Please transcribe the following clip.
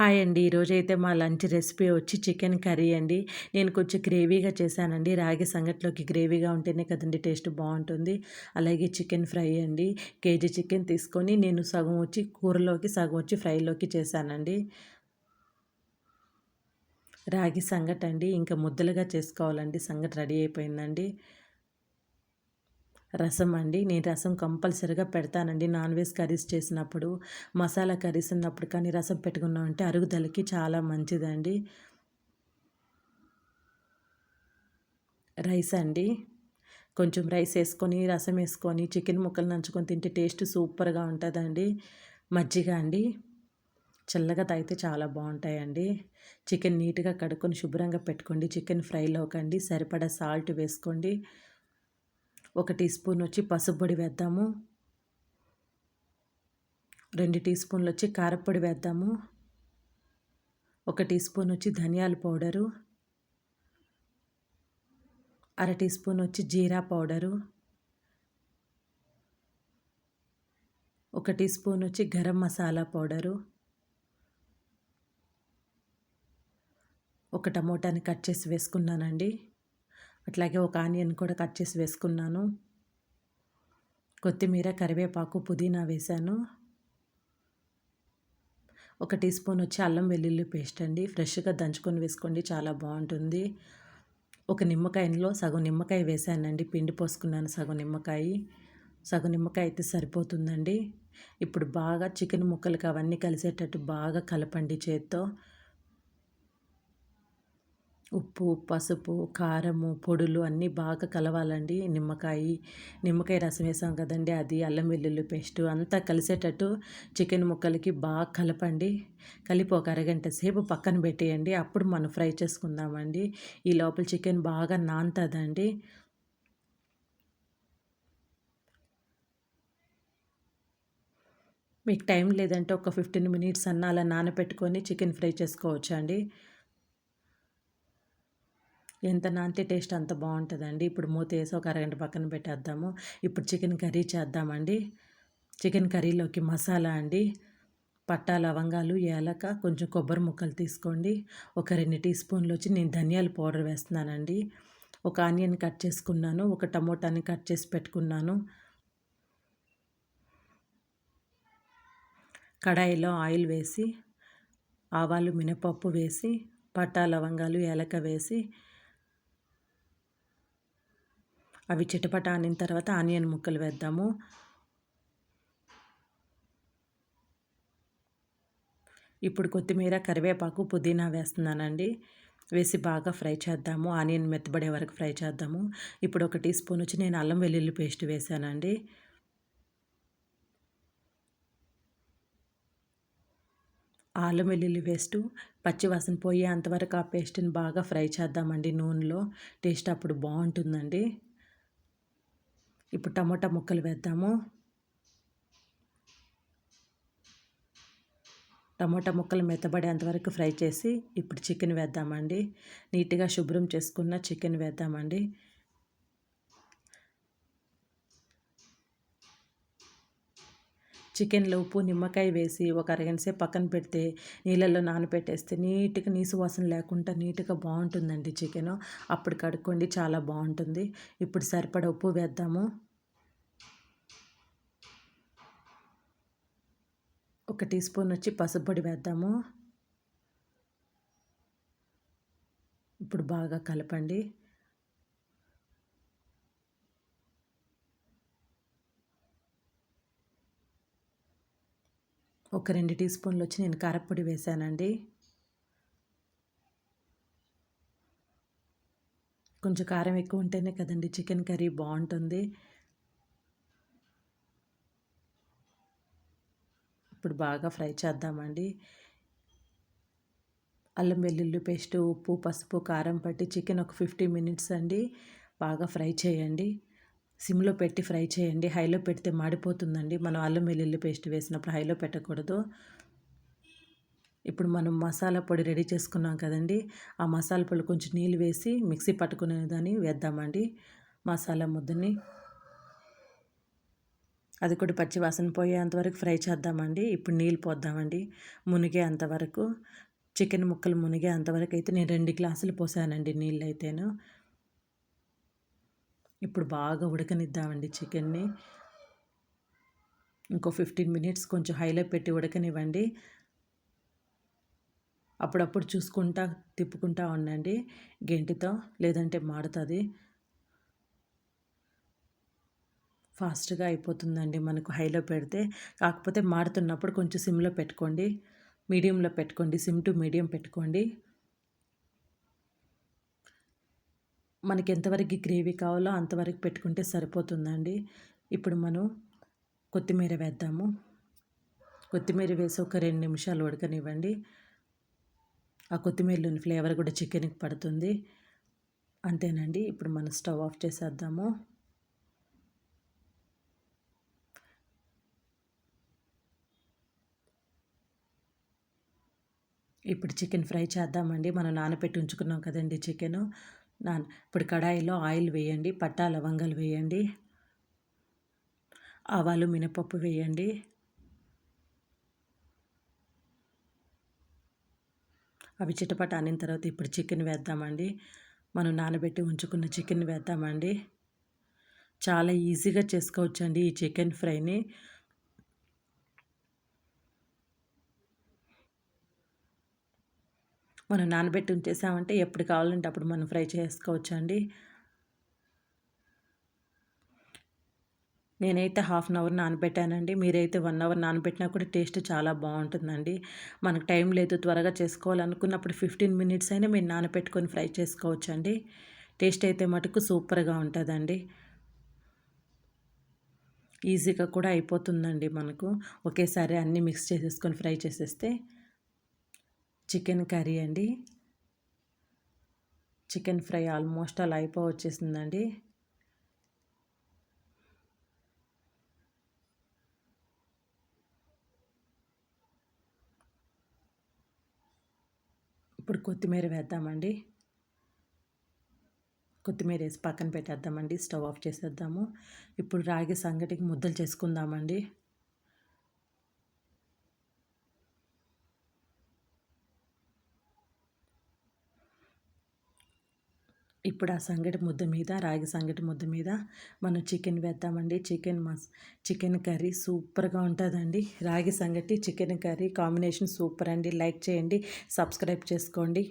Hi అండి. ఈరోజైతే మా లంచ్ రెసిపీ వచ్చి చికెన్ కర్రీ అండి. నేను కొంచెం గ్రేవీగా చేశానండి. రాగి సంగట్లోకి గ్రేవీగా ఉంటేనే కదండి టేస్ట్ బాగుంటుంది. అలాగే చికెన్ ఫ్రై అండి. కేజీ చికెన్ తీసుకొని నేను సగం వచ్చి కూరలోకి సగం వచ్చి ఫ్రైలోకి చేశానండి. రాగి సంగటి అండి ఇంకా ముద్దలుగా చేసుకోవాలండి. సంగటి రెడీ అయిపోయిందండి. రసం అండి. నేను రసం కంపల్సరిగా పెడతానండి. నాన్ వెజ్ కర్రీస్ చేసినప్పుడు మసాలా కర్రీస్ ఉన్నప్పుడు కానీ రసం పెట్టుకున్నామంటే అరుగుదలకి చాలా మంచిదండి. రైస్ అండి. కొంచెం రైస్ వేసుకొని రసం వేసుకొని చికెన్ ముక్కలు నంచుకొని తింటే టేస్ట్ సూపర్గా ఉంటుందండి. మజ్జిగ అండి. చల్లగా తాగితే చాలా బాగుంటాయండి. చికెన్ నీట్గా కడుక్కొని శుభ్రంగా పెట్టుకోండి. చికెన్ ఫ్రైలోకండి సరిపడా సాల్ట్ వేసుకోండి. ఒక టీ స్పూన్ వచ్చి పసుపు పొడి వేద్దాము. రెండు టీ స్పూన్లు వచ్చి కారపొడి వేద్దాము. ఒక టీ స్పూన్ వచ్చి ధనియాల పౌడరు. అర టీ స్పూన్ వచ్చి జీరా పౌడరు. ఒక టీ స్పూన్ వచ్చి గరం మసాలా పౌడరు. ఒక టమోటాని కట్ చేసి వేసుకున్నానండి. అట్లాగే ఒక ఆనియన్ కూడా కట్ చేసి వేసుకున్నాను. కొత్తిమీర కరివేపాకు పుదీనా వేశాను ఒక టీ స్పూన్ వచ్చి అల్లం వెల్లుల్లి పేస్ట్ అండి. ఫ్రెష్గా దంచుకొని వేసుకోండి చాలా బాగుంటుంది. ఒక నిమ్మకాయలో సగం నిమ్మకాయ వేసానండి పిండి పోసుకున్నాను సగం నిమ్మకాయ. సగం నిమ్మకాయ అయితే సరిపోతుందండి. ఇప్పుడు బాగా చికెన్ ముక్కలకి అవన్నీ కలిసేటట్టు బాగా కలపండి చేత్తో. ఉప్పు పసుపు కారము పొడులు అన్నీ బాగా కలవాలండి. నిమ్మకాయ నిమ్మకాయ రసం వేసాం కదండి అది అల్లం వెల్లుల్లి పేస్ట్ అంతా కలిసేటట్టు చికెన్ ముక్కలకి బాగా కలపండి. కలిపి ఒక అరగంట సేపు పక్కన పెట్టేయండి. అప్పుడు మనం ఫ్రై చేసుకుందామండి. ఈ లోపల చికెన్ బాగా నాంతదండి మీకు టైం లేదంటే ఒక ఫిఫ్టీన్ మినిట్స్ అన్న అలా నానబెట్టుకొని చికెన్ ఫ్రై చేసుకోవచ్చు అండి ఎంత నాంతే టేస్ట్ అంత బాగుంటుందండి. ఇప్పుడు మూత వేసి ఒక అరగంట పక్కన పెట్టేద్దాము. ఇప్పుడు చికెన్ కర్రీ చేద్దామండి. చికెన్ కర్రీలోకి మసాలా అండి. పట్టా లవంగాలు ఏలక కొంచెం కొబ్బరి ముక్కలు తీసుకోండి. ఒక రెండు టీ స్పూన్లు వచ్చి నేను ధనియాల పౌడర్ వేస్తున్నానండి. ఒక ఆనియన్ కట్ చేసుకున్నాను. ఒక టమోటాని కట్ చేసి పెట్టుకున్నాను. కడాయిలో ఆయిల్ వేసి ఆవాలు మినపప్పు వేసి పట్టా లవంగాలు ఏలక వేసి అవి చిటపట ఆనిన తర్వాత ఆనియన్ ముక్కలు వేద్దాము. ఇప్పుడు కొత్తిమీర కరివేపాకు పుదీనా వేస్తున్నానండి. వేసి బాగా ఫ్రై చేద్దాము. ఆనియన్ మెత్తబడే వరకు ఫ్రై చేద్దాము. ఇప్పుడు ఒక టీ స్పూన్ వచ్చి నేను అల్లం వెల్లుల్లి పేస్ట్ వేసానండి అల్లం వెల్లుల్లి పేస్ట్ పచ్చివాసన పోయే అంతవరకు ఆ పేస్ట్ని బాగా ఫ్రై చేద్దామండి నూనెలో. టేస్ట్ అప్పుడు బాగుంటుందండి. ఇప్పుడు టమాటా ముక్కలు వేద్దాము. టమాటా ముక్కలు మెత్తబడేంత వరకు ఫ్రై చేసి ఇప్పుడు చికెన్ వేద్దామండి. నీట్గా శుభ్రం చేసుకున్న చికెన్ వేద్దామండి. చికెన్లో ఉప్పు నిమ్మకాయ వేసి ఒక అరగంట పక్కన పెడితే నీళ్ళల్లో నానబెట్టేస్తే నీట్గా నీసు వాసన లేకుండా నీట్గా బాగుంటుందండి చికెను. అప్పుడు కడుక్కోండి చాలా బాగుంటుంది. ఇప్పుడు సరిపడ ఉప్పు వేద్దాము. ఒక టీ స్పూన్ వచ్చి పసుపు పొడి వేద్దాము. ఇప్పుడు బాగా కలపండి. ఒక రెండు టీ స్పూన్లు వచ్చి నేను కారపొడి వేసానండి. కొంచెం కారం ఎక్కువ ఉంటేనే కదండి చికెన్ కర్రీ బాగుంటుంది. ఇప్పుడు బాగా ఫ్రై చేద్దామండి. అల్లం వెల్లుల్లి పేస్ట్ ఉప్పు పసుపు కారం పట్టి చికెన్ ఒక ఫిఫ్టీ మినిట్స్ అండి. బాగా ఫ్రై చేయండి. సిమ్లో పెట్టి ఫ్రై చేయండి. హైలో పెడితే మాడిపోతుందండి. మనం అల్లం వెల్లుల్లి పేస్ట్ వేసినప్పుడు హైలో పెట్టకూడదు. ఇప్పుడు మనం మసాలా పొడి రెడీ చేసుకున్నాం కదండి. ఆ మసాలా పొడి కొంచెం నీళ్ళు వేసి మిక్సీ పట్టుకునేదాన్ని వేద్దామండి. మసాలా ముద్దని. అది కూడా పచ్చి వాసన పోయేంత వరకు ఫ్రై చేద్దామండి. ఇప్పుడు నీళ్ళు పోద్దామండి. మునిగే అంతవరకు చికెన్ ముక్కలు మునిగే అంతవరకు అయితే నేను రెండు గ్లాసులు పోసానండి నీళ్ళు అయితేను. ఇప్పుడు బాగా ఉడకనిద్దామండి చికెన్ని. ఇంకో ఫిఫ్టీన్ మినిట్స్ కొంచెం హైలో పెట్టి ఉడకనివ్వండి. అప్పుడప్పుడు చూసుకుంటా తిప్పుకుంటా ఉండండి. గెంటితో లేదంటే మాడుతుంది. ఫాస్ట్గా అయిపోతుందండి మనకు హైలో పెడితే. కాకపోతే మాడుతున్నప్పుడు కొంచెం సిమ్లో పెట్టుకోండి. మీడియంలో పెట్టుకోండి. సిమ్ టు మీడియం పెట్టుకోండి. మనకి ఎంతవరకు గ్రేవీ కావాలో అంతవరకు పెట్టుకుంటే సరిపోతుందండి. ఇప్పుడు మనం కొత్తిమీర వేద్దాము. కొత్తిమీర వేసి ఒక రెండు నిమిషాలు ఉడకనివ్వండి. ఆ కొత్తిమీరలోని ఫ్లేవర్ కూడా చికెన్కి పడుతుంది. అంతేనండి. ఇప్పుడు మనం స్టవ్ ఆఫ్ చేసేద్దాము. ఇప్పుడు చికెన్ ఫ్రై చేద్దామండి. మనం నానబెట్టి ఉంచుకున్నాం కదండి చికెను. నాన్ ఇప్పుడు కడాయిలో ఆయిల్ వేయండి పట్టా లవంగాలు వేయండి ఆవాలు మినపప్పు వేయండి అవి చిటపట అనిన తర్వాత ఇప్పుడు చికెన్ వేద్దామండి. మనం నానబెట్టి ఉంచుకున్న చికెన్ వేద్దామండి. చాలా ఈజీగా చేసుకోవచ్చండి ఈ చికెన్ ఫ్రైని. మనం నానబెట్టి ఉంచేసామంటే ఎప్పుడు కావాలంటే అప్పుడు మనం ఫ్రై చేసుకోవచ్చు అండి నేనైతే హాఫ్ అన్ అవర్ నానబెట్టానండి. మీరైతే వన్ అవర్ నానబెట్టినా కూడా టేస్ట్ చాలా బాగుంటుందండి. మనకు టైం లేదు త్వరగా చేసుకోవాలనుకున్నప్పుడు ఫిఫ్టీన్ మినిట్స్ అయినా మీరు నానబెట్టుకొని ఫ్రై చేసుకోవచ్చండి. టేస్ట్ అయితే మటుకు సూపర్గా ఉంటుందండి. ఈజీగా కూడా అయిపోతుందండి మనకు. ఒకేసారి అన్నీ మిక్స్ చేసేసుకొని ఫ్రై చేసేస్తే చికెన్ కర్రీ అండి. చికెన్ ఫ్రై ఆల్మోస్ట్ అలా అయిపో వచ్చేసిందండి ఇప్పుడు కొత్తిమీర వేద్దామండి. కొత్తిమీర వేసి పక్కన పెట్టేద్దామండి. స్టవ్ ఆఫ్ చేసేద్దాము. ఇప్పుడు రాగి సంగటికి ముద్దలు చేసుకుందామండి. ఇప్పుడు ఆ సంగటి ముద్ద మీద రాగి సంగటి ముద్ద మీద మనం చికెన్ వేద్దామండి. చికెన్ మస్ చికెన్ కర్రీ సూపర్గా ఉంటుందండి. Ragi sangati chicken curry combination super అండి. లైక్ చేయండి సబ్స్క్రైబ్ చేసుకోండి.